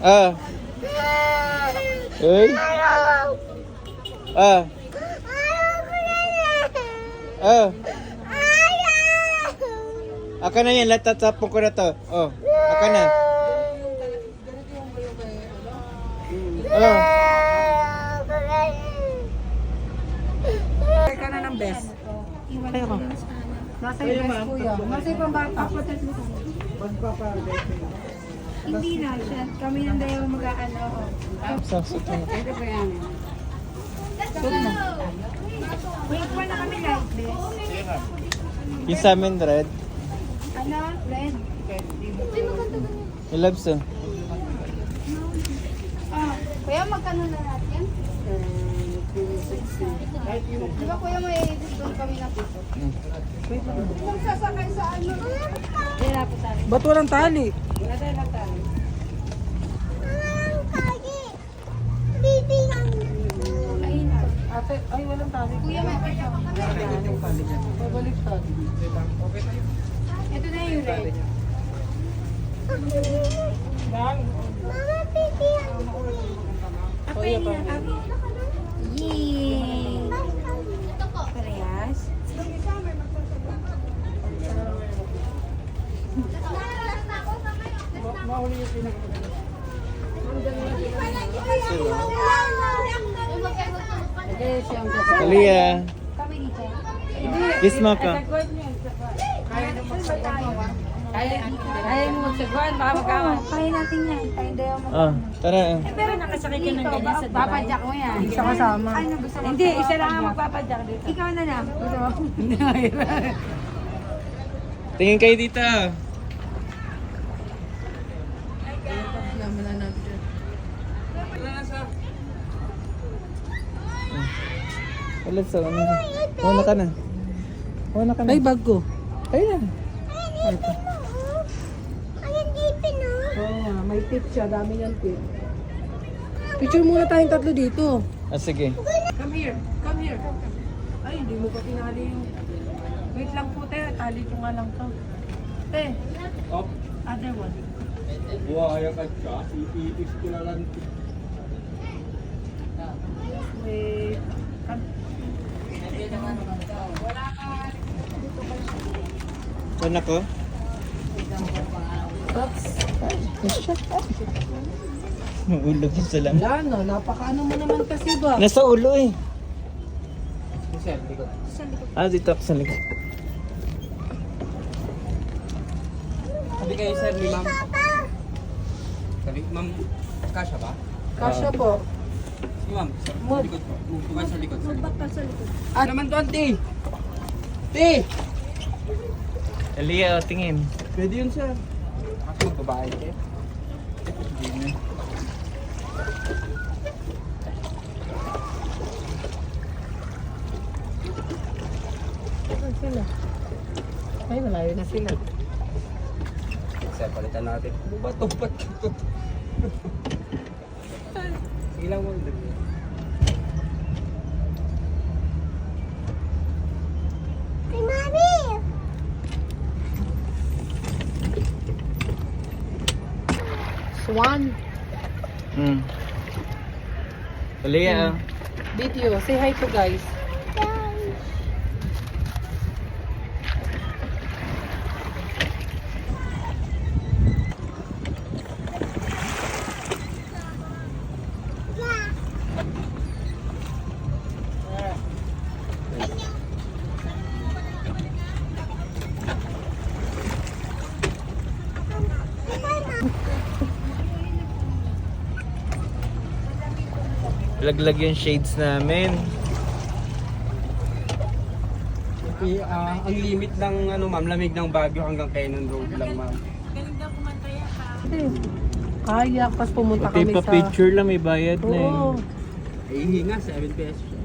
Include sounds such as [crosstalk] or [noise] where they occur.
Ah. Uy. Ah. Ah. Aka na yan, latatapon ko na to. Oh, aka na. Oh. Ka na ng best. Kaya ko. Nasa yung best kuya. Nasa yung bata. Hindi na siya. Kami nang dalawa mag-aano. Pwede ba yan? Wait pa na kami live best. Yung sa amin, red. Ano? Red? Yung oh. Ah, kuya, magkano na natin? Di ba kuya may discount kami na pito? Mm. Kung sasakay sa ano? Wala po tayo. Ba't walang tali? Wala tayo ng tayo. Na. Ate, ay walang tali. Kuya, may pito. Babalik tali. Ito na yung red. Ako yun. Kalia. Kami dito. Kiss mo ka. Kaya, kaya mo magsagwan, baka magkawan. Kaya natin yan. Kaya dalawa mag- Oh, tara. oh. Pero nakasakay ka ng ganyan sa Papadyak mo yan. Isa kasama. Ano gusto mo? Hindi, isa lang ang magpapadyak dito. Ikaw na lang. Gusto mo? [laughs] Tingin kayo dito. Wala sa ano. Una ka na. Una ka na. Ay, bag ko. Ayun na. Oo nga, may tip siya. Dami niyang tip. Picture muna tayong tatlo dito. Ah, sige. Come here. Come here. Ay, hindi mo pa tinali yung... Wait lang po, te. Tali ko nga lang to. Te. Up. Other one. Buhaya ka siya. Iitis ko na lang. Wait. Una ko? Oops. Ulo ko sa lang. Wala no, napakaano mo naman kasi ba? Nasa ulo eh. Ah, dito ako sa likod. Sabi kayo sir ni ma'am. Sabi, ma'am, kasha ba? Kasya po. Ma'am, sa Move. likod po. Move po kayo sa likod. Sa likod. Bakal sa likod. Naman oh, tingin. Pwede yun sir. Ako magbabae eh. Saan sila? Ay, malayo na sila. Sir, palitan natin. Ba't to? Ba't to? Sige lang mo. Swan. Hmm. Alia, oh. Video. Say hi to guys. Laglag yung shades namin. Okay, ah, ang limit ng ano ma'am, lamig ng Baguio hanggang Cannon Road lang ma'am. Kaya, pas pumunta Pati kami pa sa... picture lang may bayad na eh. Oo. Eh, hinga, 7 pesos.